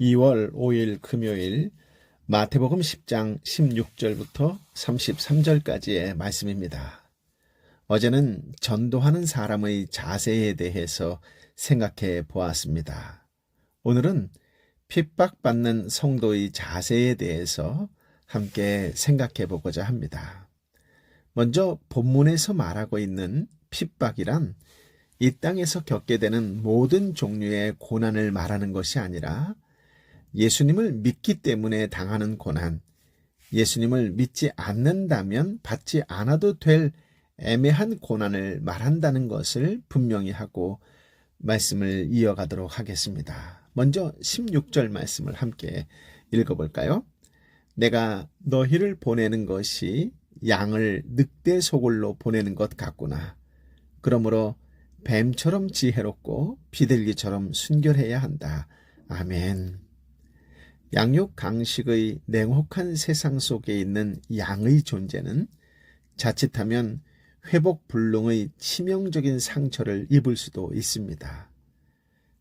2월 5일 금요일 마태복음 10장 16절부터 33절까지의 말씀입니다. 어제는 전도하는 사람의 자세에 대해서 생각해 보았습니다. 오늘은 핍박받는 성도의 자세에 대해서 함께 생각해 보고자 합니다. 먼저 본문에서 말하고 있는 핍박이란 이 땅에서 겪게 되는 모든 종류의 고난을 말하는 것이 아니라 예수님을 믿기 때문에 당하는 고난, 예수님을 믿지 않는다면 받지 않아도 될 애매한 고난을 말한다는 것을 분명히 하고 말씀을 이어가도록 하겠습니다. 먼저 16절 말씀을 함께 읽어볼까요? 내가 너희를 보내는 것이 양을 늑대 소굴로 보내는 것 같구나. 그러므로 뱀처럼 지혜롭고 비둘기처럼 순결해야 한다. 아멘. 양육 강식의 냉혹한 세상 속에 있는 양의 존재는 자칫하면 회복 불능의 치명적인 상처를 입을 수도 있습니다.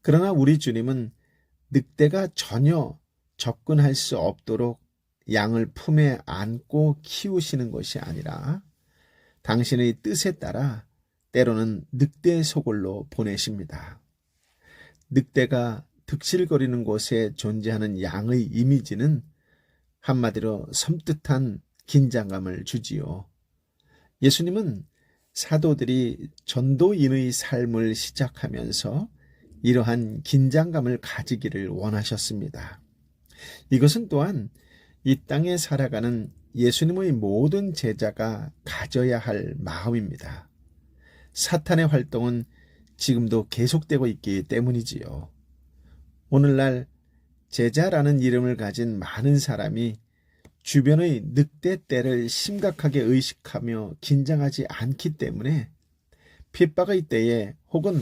그러나 우리 주님은 늑대가 전혀 접근할 수 없도록 양을 품에 안고 키우시는 것이 아니라 당신의 뜻에 따라 때로는 늑대 소굴로 보내십니다. 늑대가 득실거리는 곳에 존재하는 양의 이미지는 한마디로 섬뜩한 긴장감을 주지요. 예수님은 사도들이 전도인의 삶을 시작하면서 이러한 긴장감을 가지기를 원하셨습니다. 이것은 또한 이 땅에 살아가는 예수님의 모든 제자가 가져야 할 마음입니다. 사탄의 활동은 지금도 계속되고 있기 때문이지요. 오늘날 제자라는 이름을 가진 많은 사람이 주변의 늑대 때를 심각하게 의식하며 긴장하지 않기 때문에 핍박의 때에 혹은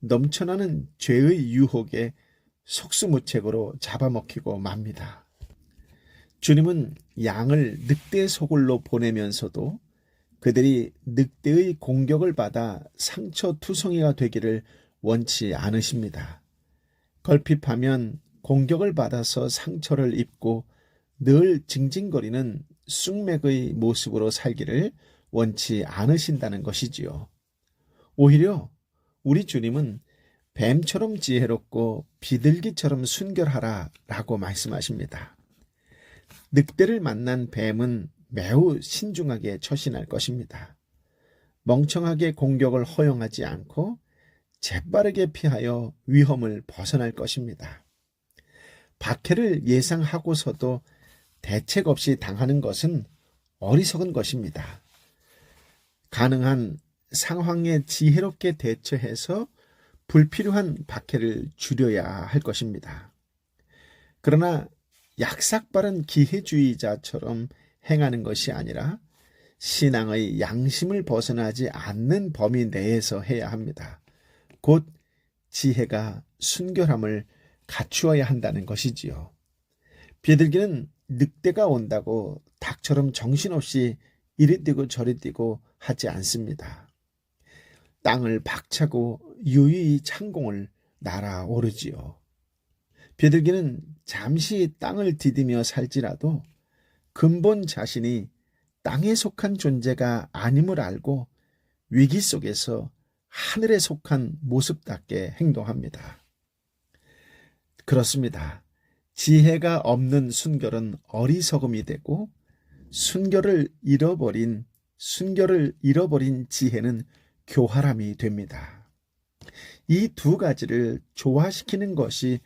넘쳐나는 죄의 유혹에 속수무책으로 잡아먹히고 맙니다. 주님은 양을 늑대 소굴로 보내면서도 그들이 늑대의 공격을 받아 상처투성이가 되기를 원치 않으십니다. 걸핍하면 공격을 받아서 상처를 입고 늘 징징거리는 쑥맥의 모습으로 살기를 원치 않으신다는 것이지요. 오히려 우리 주님은 뱀처럼 지혜롭고 비둘기처럼 순결하라 라고 말씀하십니다. 늑대를 만난 뱀은 매우 신중하게 처신할 것입니다. 멍청하게 공격을 허용하지 않고 재빠르게 피하여 위험을 벗어날 것입니다. 박해를 예상하고서도 대책 없이 당하는 것은 어리석은 것입니다. 가능한 상황에 지혜롭게 대처해서 불필요한 박해를 줄여야 할 것입니다. 그러나 약삭빠른 기회주의자처럼 행하는 것이 아니라 신앙의 양심을 벗어나지 않는 범위 내에서 해야 합니다. 곧 지혜가 순결함을 갖추어야 한다는 것이지요. 비둘기는 늑대가 온다고 닭처럼 정신없이 이리 뛰고 저리 뛰고 하지 않습니다. 땅을 박차고 유유히 창공을 날아오르지요. 비둘기는 잠시 땅을 디디며 살지라도 근본 자신이 땅에 속한 존재가 아님을 알고 위기 속에서 하늘에 속한 모습답게 행동합니다. 그렇습니다. 지혜가 없는 순결은 어리석음이 되고 순결을 잃어버린 순결을 잃어버린 지혜는 교활함이 됩니다. 이 두 가지를 조화시키는 것이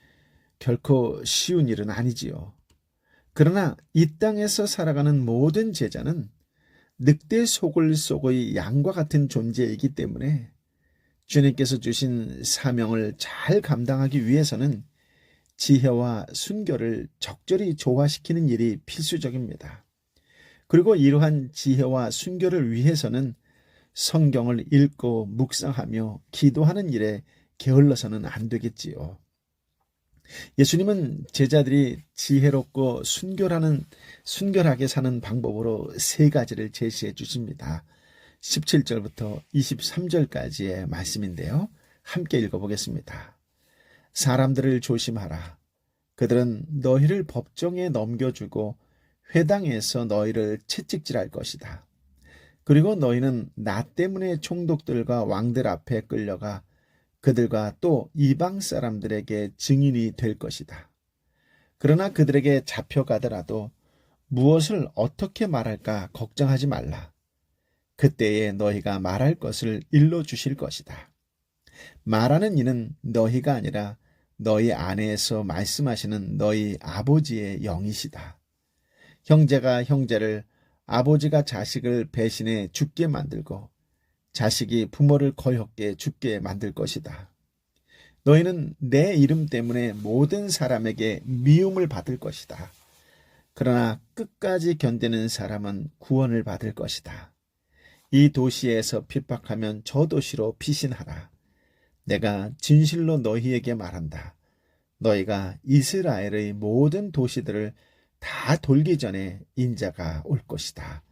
결코 쉬운 일은 아니지요. 그러나 이 땅에서 살아가는 모든 제자는 늑대 속을 속의 양과 같은 존재이기 때문에 주님께서 주신 사명을 잘 감당하기 위해서는 지혜와 순결을 적절히 조화시키는 일이 필수적입니다. 그리고 이러한 지혜와 순결을 위해서는 성경을 읽고 묵상하며 기도하는 일에 게을러서는 안 되겠지요. 예수님은 제자들이 지혜롭고 순결하는 순결하게 사는 방법으로 세 가지를 제시해 주십니다. 17절부터 23절까지의 말씀인데요. 함께 읽어보겠습니다. 사람들을 조심하라. 그들은 너희를 법정에 넘겨주고 회당에서 너희를 채찍질할 것이다. 그리고 너희는 나 때문에 총독들과 왕들 앞에 끌려가 그들과 또 이방 사람들에게 증인이 될 것이다. 그러나 그들에게 잡혀가더라도 무엇을 어떻게 말할까 걱정하지 말라. 그때에 너희가 말할 것을 일러 주실 것이다. 말하는 이는 너희가 아니라 너희 안에서 말씀하시는 너희 아버지의 영이시다. 형제가 형제를 아버지가 자식을 배신해 죽게 만들고 자식이 부모를 거역게 죽게 만들 것이다. 너희는 내 이름 때문에 모든 사람에게 미움을 받을 것이다. 그러나 끝까지 견디는 사람은 구원을 받을 것이다. 이 도시에서 핍박하면 저 도시로 피신하라. 내가 진실로 너희에게 말한다. 너희가 이스라엘의 모든 도시들을 다 돌기 전에 인자가 올 것이다.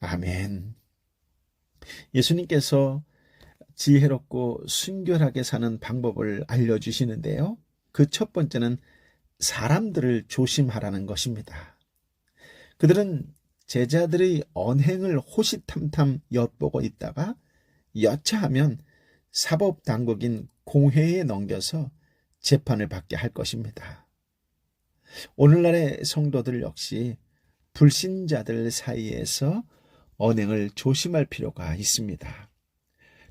아멘. 예수님께서 지혜롭고 순결하게 사는 방법을 알려주시는데요. 그 첫 번째는 사람들을 조심하라는 것입니다. 그들은 제자들의 언행을 호시탐탐 엿보고 있다가 여차하면 사법 당국인 공회에 넘겨서 재판을 받게 할 것입니다. 오늘날의 성도들 역시 불신자들 사이에서 언행을 조심할 필요가 있습니다.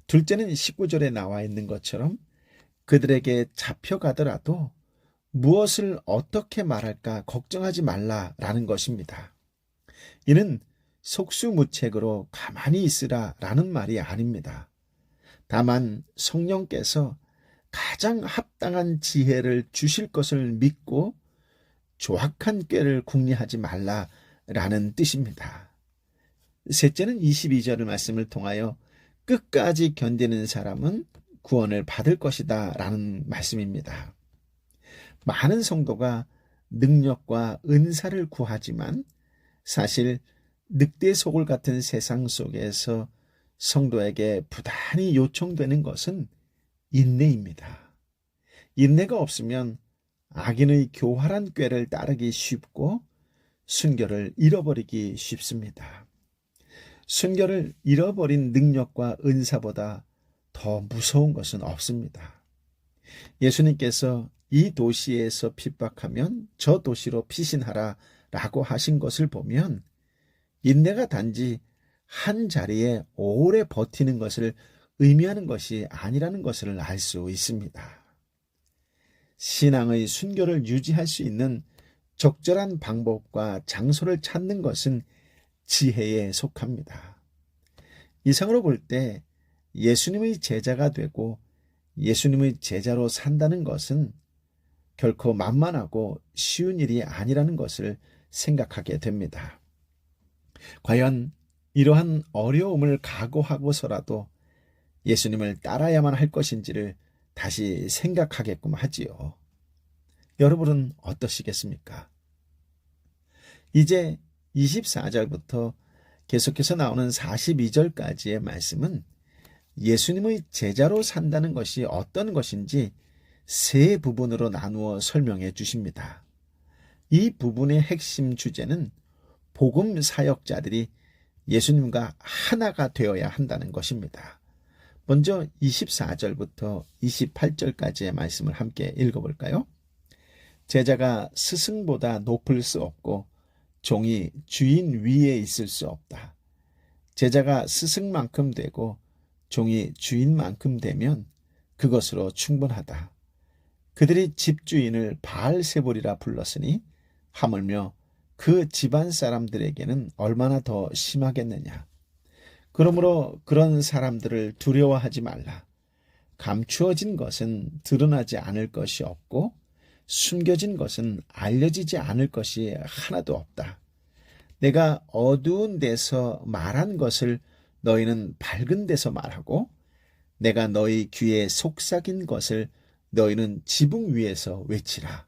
둘째는 19절에 나와 있는 것처럼 그들에게 잡혀가더라도 무엇을 어떻게 말할까 걱정하지 말라라는 것입니다. 이는 속수무책으로 가만히 있으라 라는 말이 아닙니다. 다만 성령께서 가장 합당한 지혜를 주실 것을 믿고 조악한 꾀를 궁리하지 말라라는 뜻입니다. 셋째는 22절의 말씀을 통하여 끝까지 견디는 사람은 구원을 받을 것이다 라는 말씀입니다. 많은 성도가 능력과 은사를 구하지만 사실 늑대 속을 같은 세상 속에서 성도에게 부단히 요청되는 것은 인내입니다. 인내가 없으면 악인의 교활한 꾀를 따르기 쉽고 순결을 잃어버리기 쉽습니다. 순결을 잃어버린 능력과 은사보다 더 무서운 것은 없습니다. 예수님께서 이 도시에서 핍박하면 저 도시로 피신하라 라고 하신 것을 보면 인내가 단지 한 자리에 오래 버티는 것을 의미하는 것이 아니라는 것을 알 수 있습니다. 신앙의 순결을 유지할 수 있는 적절한 방법과 장소를 찾는 것은 지혜에 속합니다. 이상으로 볼 때 예수님의 제자가 되고 예수님의 제자로 산다는 것은 결코 만만하고 쉬운 일이 아니라는 것을 생각하게 됩니다. 과연 이러한 어려움을 각오하고서라도 예수님을 따라야만 할 것인지를 다시 생각하게끔 하지요. 여러분은 어떠시겠습니까? 이제 24절부터 계속해서 나오는 42절까지의 말씀은 예수님의 제자로 산다는 것이 어떤 것인지 세 부분으로 나누어 설명해 주십니다. 이 부분의 핵심 주제는 복음 사역자들이 예수님과 하나가 되어야 한다는 것입니다. 먼저 24절부터 28절까지의 말씀을 함께 읽어볼까요? 제자가 스승보다 높을 수 없고 종이 주인 위에 있을 수 없다. 제자가 스승만큼 되고 종이 주인만큼 되면 그것으로 충분하다. 그들이 집주인을 바알세볼이라 불렀으니 하물며 그 집안 사람들에게는 얼마나 더 심하겠느냐. 그러므로 그런 사람들을 두려워하지 말라. 감추어진 것은 드러나지 않을 것이 없고 숨겨진 것은 알려지지 않을 것이 하나도 없다. 내가 어두운 데서 말한 것을 너희는 밝은 데서 말하고 내가 너희 귀에 속삭인 것을 너희는 지붕 위에서 외치라.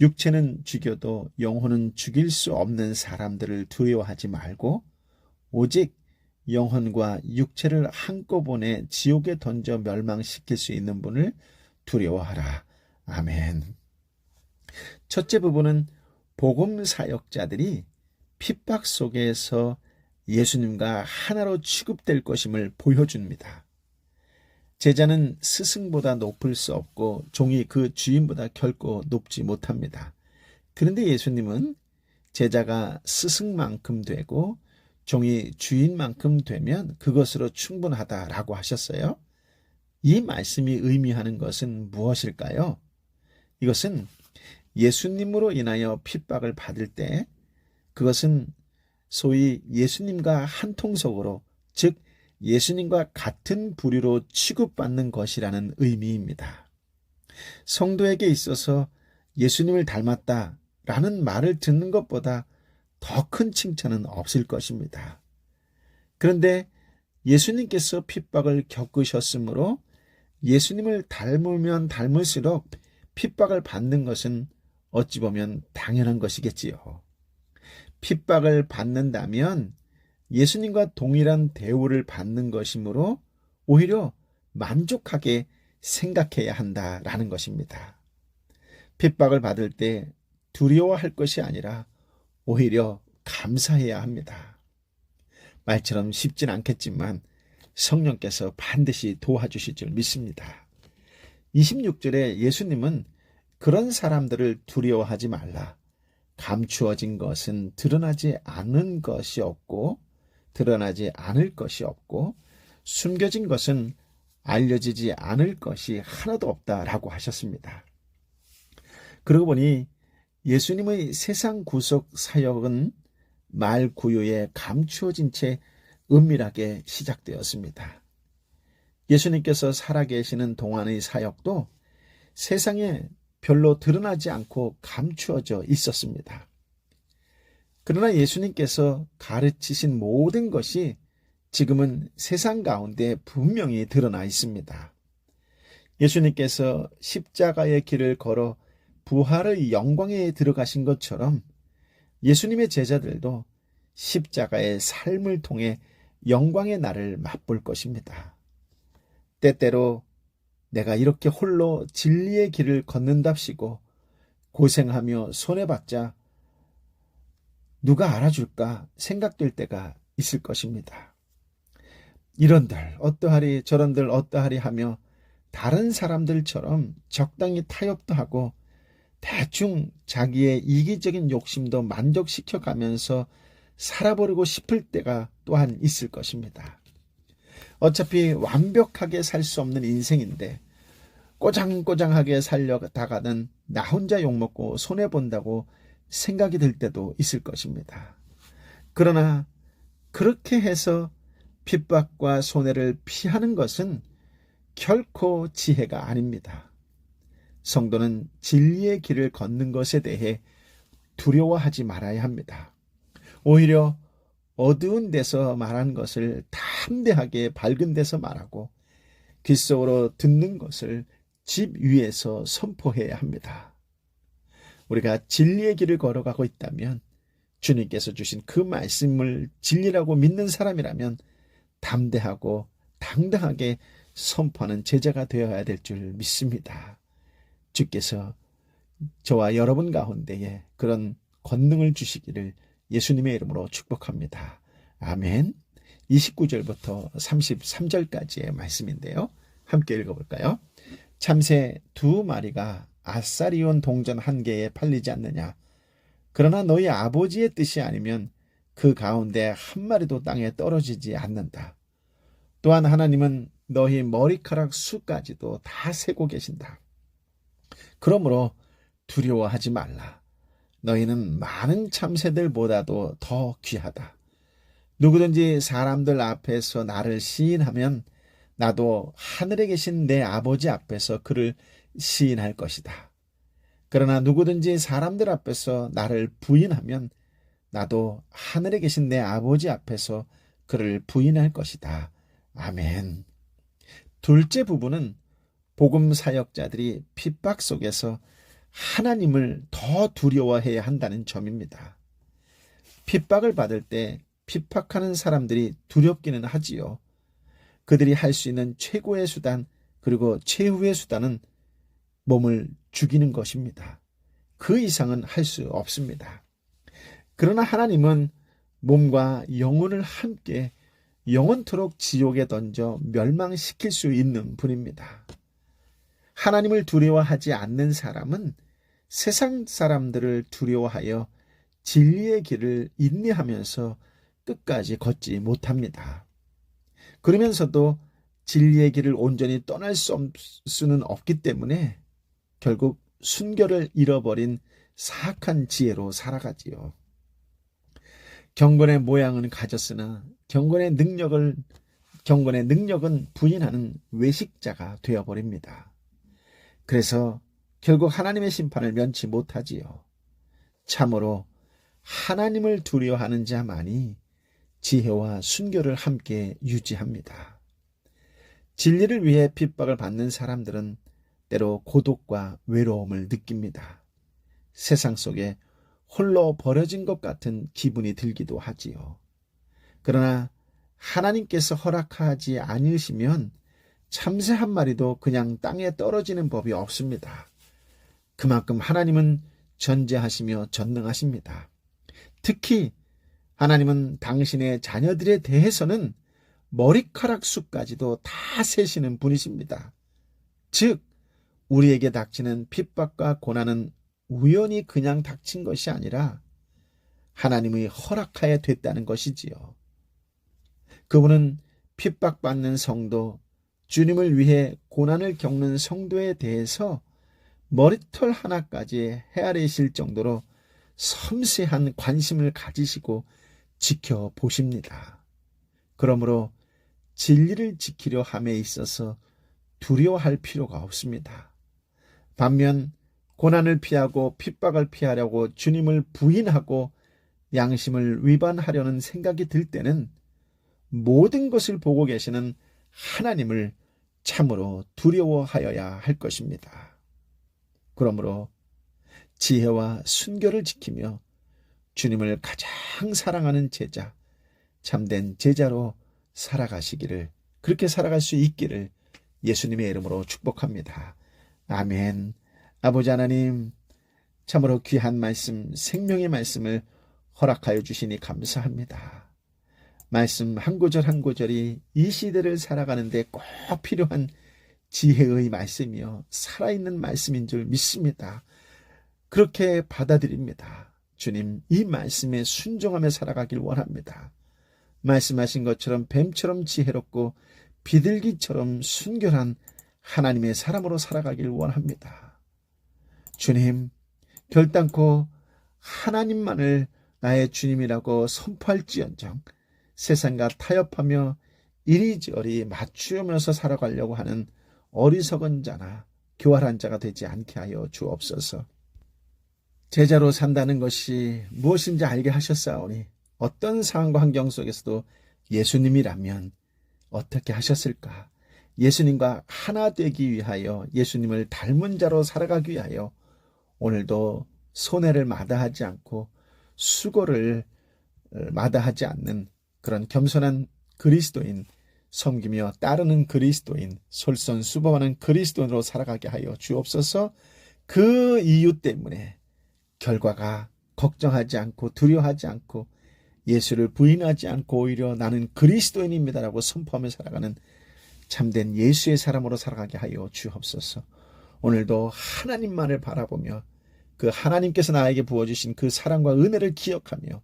육체는 죽여도 영혼은 죽일 수 없는 사람들을 두려워하지 말고 오직 영혼과 육체를 한꺼번에 지옥에 던져 멸망시킬 수 있는 분을 두려워하라. 아멘. 첫째 부분은 복음 사역자들이 핍박 속에서 예수님과 하나로 취급될 것임을 보여줍니다. 제자는 스승보다 높을 수 없고 종이 그 주인보다 결코 높지 못합니다. 그런데 예수님은 제자가 스승만큼 되고 종이 주인만큼 되면 그것으로 충분하다라고 하셨어요. 이 말씀이 의미하는 것은 무엇일까요? 이것은 예수님으로 인하여 핍박을 받을 때 그것은 소위 예수님과 한 통속으로 즉 예수님과 같은 부류로 취급받는 것이라는 의미입니다. 성도에게 있어서 예수님을 닮았다 라는 말을 듣는 것보다 더 큰 칭찬은 없을 것입니다. 그런데 예수님께서 핍박을 겪으셨으므로 예수님을 닮으면 닮을수록 핍박을 받는 것은 어찌 보면 당연한 것이겠지요. 핍박을 받는다면 예수님과 동일한 대우를 받는 것이므로 오히려 만족하게 생각해야 한다라는 것입니다. 핍박을 받을 때 두려워할 것이 아니라 오히려 감사해야 합니다. 말처럼 쉽진 않겠지만 성령께서 반드시 도와주실 줄 믿습니다. 26절에 예수님은 그런 사람들을 두려워하지 말라. 감추어진 것은 드러나지 않은 것이 없고 드러나지 않을 것이 없고 숨겨진 것은 알려지지 않을 것이 하나도 없다라고 하셨습니다. 그러고 보니 예수님의 세상 구속 사역은 말 구유에 감추어진 채 은밀하게 시작되었습니다. 예수님께서 살아계시는 동안의 사역도 세상에 별로 드러나지 않고 감추어져 있었습니다. 그러나 예수님께서 가르치신 모든 것이 지금은 세상 가운데 분명히 드러나 있습니다. 예수님께서 십자가의 길을 걸어 부활의 영광에 들어가신 것처럼 예수님의 제자들도 십자가의 삶을 통해 영광의 날을 맛볼 것입니다. 때때로 내가 이렇게 홀로 진리의 길을 걷는답시고 고생하며 손해봤자 누가 알아줄까 생각될 때가 있을 것입니다. 이런들 어떠하리 저런들 어떠하리 하며 다른 사람들처럼 적당히 타협도 하고 대충 자기의 이기적인 욕심도 만족시켜 가면서 살아버리고 싶을 때가 또한 있을 것입니다. 어차피 완벽하게 살 수 없는 인생인데 꼬장꼬장하게 살려다가는 나 혼자 욕먹고 손해본다고 생각이 들 때도 있을 것입니다. 그러나 그렇게 해서 핍박과 손해를 피하는 것은 결코 지혜가 아닙니다. 성도는 진리의 길을 걷는 것에 대해 두려워하지 말아야 합니다. 오히려 어두운 데서 말한 것을 담대하게 밝은 데서 말하고 귓속으로 듣는 것을 집 위에서 선포해야 합니다. 우리가 진리의 길을 걸어가고 있다면 주님께서 주신 그 말씀을 진리라고 믿는 사람이라면 담대하고 당당하게 선포하는 제자가 되어야 될 줄 믿습니다. 주께서 저와 여러분 가운데에 그런 권능을 주시기를 예수님의 이름으로 축복합니다. 아멘. 29절부터 33절까지의 말씀인데요. 함께 읽어볼까요? 참새 두 마리가 아싸리온 동전 한 개에 팔리지 않느냐. 그러나 너희 아버지의 뜻이 아니면 그 가운데 한 마리도 땅에 떨어지지 않는다. 또한 하나님은 너희 머리카락 수까지도 다 세고 계신다. 그러므로 두려워하지 말라. 너희는 많은 참새들보다도 더 귀하다. 누구든지 사람들 앞에서 나를 시인하면 나도 하늘에 계신 내 아버지 앞에서 그를 시인할 것이다. 그러나 누구든지 사람들 앞에서 나를 부인하면 나도 하늘에 계신 내 아버지 앞에서 그를 부인할 것이다. 아멘. 둘째 부분은 복음 사역자들이 핍박 속에서 하나님을 더 두려워해야 한다는 점입니다. 핍박을 받을 때 핍박하는 사람들이 두렵기는 하지요. 그들이 할 수 있는 최고의 수단 그리고 최후의 수단은 몸을 죽이는 것입니다. 그 이상은 할 수 없습니다. 그러나 하나님은 몸과 영혼을 함께 영원토록 지옥에 던져 멸망시킬 수 있는 분입니다. 하나님을 두려워하지 않는 사람은 세상 사람들을 두려워하여 진리의 길을 인내하면서 끝까지 걷지 못합니다. 그러면서도 진리의 길을 온전히 떠날 수는 없기 때문에 결국 순결을 잃어버린 사악한 지혜로 살아가지요. 경건의 모양은 가졌으나 경건의 능력을 경건의 능력은 부인하는 외식자가 되어버립니다. 그래서 결국 하나님의 심판을 면치 못하지요. 참으로 하나님을 두려워하는 자만이 지혜와 순결을 함께 유지합니다. 진리를 위해 핍박을 받는 사람들은 때로 고독과 외로움을 느낍니다. 세상 속에 홀로 버려진 것 같은 기분이 들기도 하지요. 그러나 하나님께서 허락하지 않으시면 참새 한 마리도 그냥 땅에 떨어지는 법이 없습니다. 그만큼 하나님은 전제하시며 전능하십니다. 특히 하나님은 당신의 자녀들에 대해서는 머리카락 수까지도 다 세시는 분이십니다. 즉, 우리에게 닥치는 핍박과 고난은 우연히 그냥 닥친 것이 아니라 하나님의 허락하에 됐다는 것이지요. 그분은 핍박받는 성도, 주님을 위해 고난을 겪는 성도에 대해서 머리털 하나까지 헤아리실 정도로 섬세한 관심을 가지시고 지켜보십니다. 그러므로 진리를 지키려 함에 있어서 두려워할 필요가 없습니다. 반면 고난을 피하고 핍박을 피하려고 주님을 부인하고 양심을 위반하려는 생각이 들 때는 모든 것을 보고 계시는 하나님을 참으로 두려워하여야 할 것입니다. 그러므로 지혜와 순결을 지키며 주님을 가장 사랑하는 제자, 참된 제자로 살아가시기를, 그렇게 살아갈 수 있기를 예수님의 이름으로 축복합니다. 아멘. 아버지 하나님, 참으로 귀한 말씀, 생명의 말씀을 허락하여 주시니 감사합니다. 말씀 한 구절 한 구절이 이 시대를 살아가는데 꼭 필요한 지혜의 말씀이요. 살아있는 말씀인 줄 믿습니다. 그렇게 받아들입니다. 주님, 이 말씀에 순종하며 살아가길 원합니다. 말씀하신 것처럼 뱀처럼 지혜롭고 비둘기처럼 순결한 하나님의 사람으로 살아가길 원합니다. 주님, 결단코 하나님만을 나의 주님이라고 선포할지언정 세상과 타협하며 이리저리 맞추면서 살아가려고 하는 어리석은 자나 교활한 자가 되지 않게 하여 주옵소서. 제자로 산다는 것이 무엇인지 알게 하셨사오니 어떤 상황과 환경 속에서도 예수님이라면 어떻게 하셨을까? 예수님과 하나 되기 위하여 예수님을 닮은 자로 살아가기 위하여 오늘도 손해를 마다하지 않고 수고를 마다하지 않는 그런 겸손한 그리스도인 섬기며 따르는 그리스도인 솔선수범하는 그리스도인으로 살아가게 하여 주옵소서. 그 이유 때문에 결과가 걱정하지 않고 두려워하지 않고 예수를 부인하지 않고 오히려 나는 그리스도인입니다라고 선포하며 살아가는 참된 예수의 사람으로 살아가게 하여 주옵소서. 오늘도 하나님만을 바라보며 그 하나님께서 나에게 부어주신 그 사랑과 은혜를 기억하며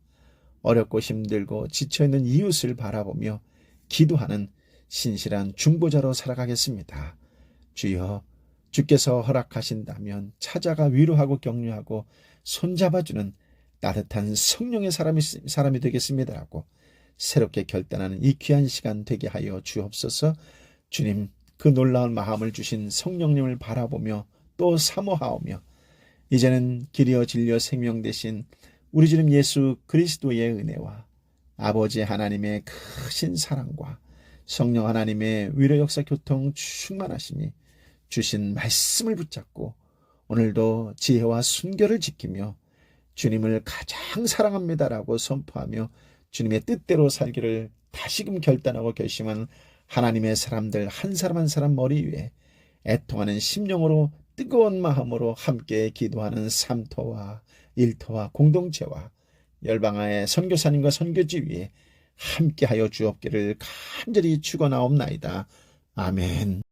어렵고 힘들고 지쳐있는 이웃을 바라보며 기도하는 신실한 중보자로 살아가겠습니다. 주여, 주께서 허락하신다면 찾아가 위로하고 격려하고 손잡아주는 따뜻한 성령의 사람이, 사람이 되겠습니다라고 새롭게 결단하는 이 귀한 시간 되게 하여 주옵소서 주님 그 놀라운 마음을 주신 성령님을 바라보며 또 사모하오며 이제는 길이어 진리어 생명 대신 우리 주님 예수 그리스도의 은혜와 아버지 하나님의 크신 사랑과 성령 하나님의 위로 역사 교통 충만하시니 주신 말씀을 붙잡고 오늘도 지혜와 순결을 지키며 주님을 가장 사랑합니다라고 선포하며 주님의 뜻대로 살기를 다시금 결단하고 결심한 하나님의 사람들 한 사람 한 사람 머리 위에 애통하는 심령으로 뜨거운 마음으로 함께 기도하는 삼터와 일터와 공동체와 열방아의 선교사님과 선교지 위에 함께하여 주옵기를 간절히 축원하옵나이다. 아멘.